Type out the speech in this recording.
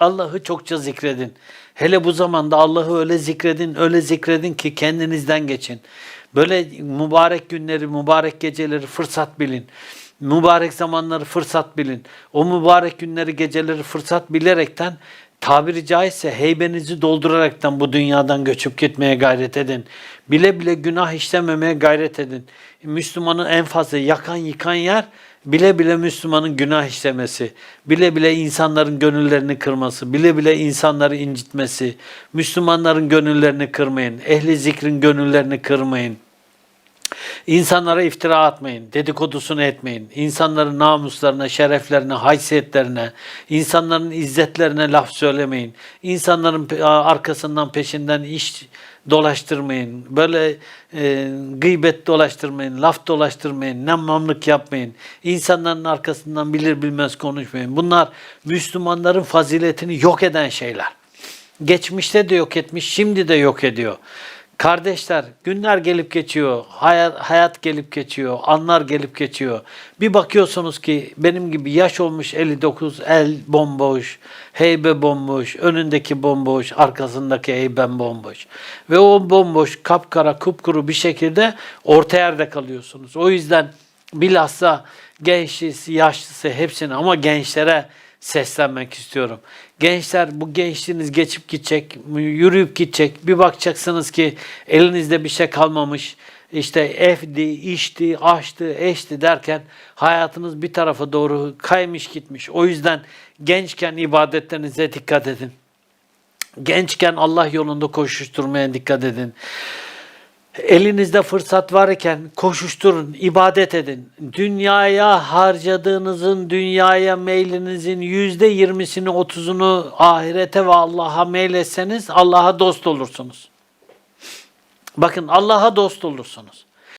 Allah'ı çokça zikredin. Hele bu zamanda Allah'ı öyle zikredin, öyle zikredin ki kendinizden geçin. Böyle mübarek günleri, mübarek geceleri fırsat bilin. Mübarek zamanları fırsat bilin. O mübarek günleri, geceleri fırsat bilerekten tabiri caizse heybenizi dolduraraktan bu dünyadan göçüp gitmeye gayret edin. Bile bile günah işlememeye gayret edin. Müslümanı en fazla yakan yıkan yer bile bile Müslümanın günah işlemesi, bile bile insanların gönüllerini kırması, bile bile insanları incitmesi, Müslümanların gönüllerini kırmayın, ehli zikrin gönüllerini kırmayın. İnsanlara iftira atmayın, dedikodusunu etmeyin. İnsanların namuslarına, şereflerine, haysiyetlerine, insanların izzetlerine laf söylemeyin. İnsanların arkasından peşinden iş dolaştırmayın. Böyle e, gıybet dolaştırmayın, laf dolaştırmayın, nemmamlık yapmayın. İnsanların arkasından bilir bilmez konuşmayın. Bunlar Müslümanların faziletini yok eden şeyler. Geçmişte de yok etmiş, şimdi de yok ediyor. Kardeşler günler gelip geçiyor, hayat, hayat gelip geçiyor, anlar gelip geçiyor. Bir bakıyorsunuz ki benim gibi yaş olmuş 59, el bomboş, heybe bomboş, önündeki bomboş, arkasındaki heyben bomboş. Ve o bomboş, kapkara, kupkuru bir şekilde orta yerde kalıyorsunuz. O yüzden bilhassa gençlisi, yaşlısı hepsini ama gençlere seslenmek istiyorum. Gençler bu gençliğiniz geçip gidecek, yürüyüp gidecek. Bir bakacaksınız ki elinizde bir şey kalmamış. İşte evdi, işti, aştı, eşti derken hayatınız bir tarafa doğru kaymış gitmiş. O yüzden gençken ibadetlerinize dikkat edin. Gençken Allah yolunda koşuşturmaya dikkat edin. Elinizde fırsat varken koşuşturun, ibadet edin. Dünyaya harcadığınızın, dünyaya meylinizin yüzde yirmisini, otuzunu ahirete ve Allah'a meyletseniz Allah'a dost olursunuz. Bakın Allah'a dost olursunuz.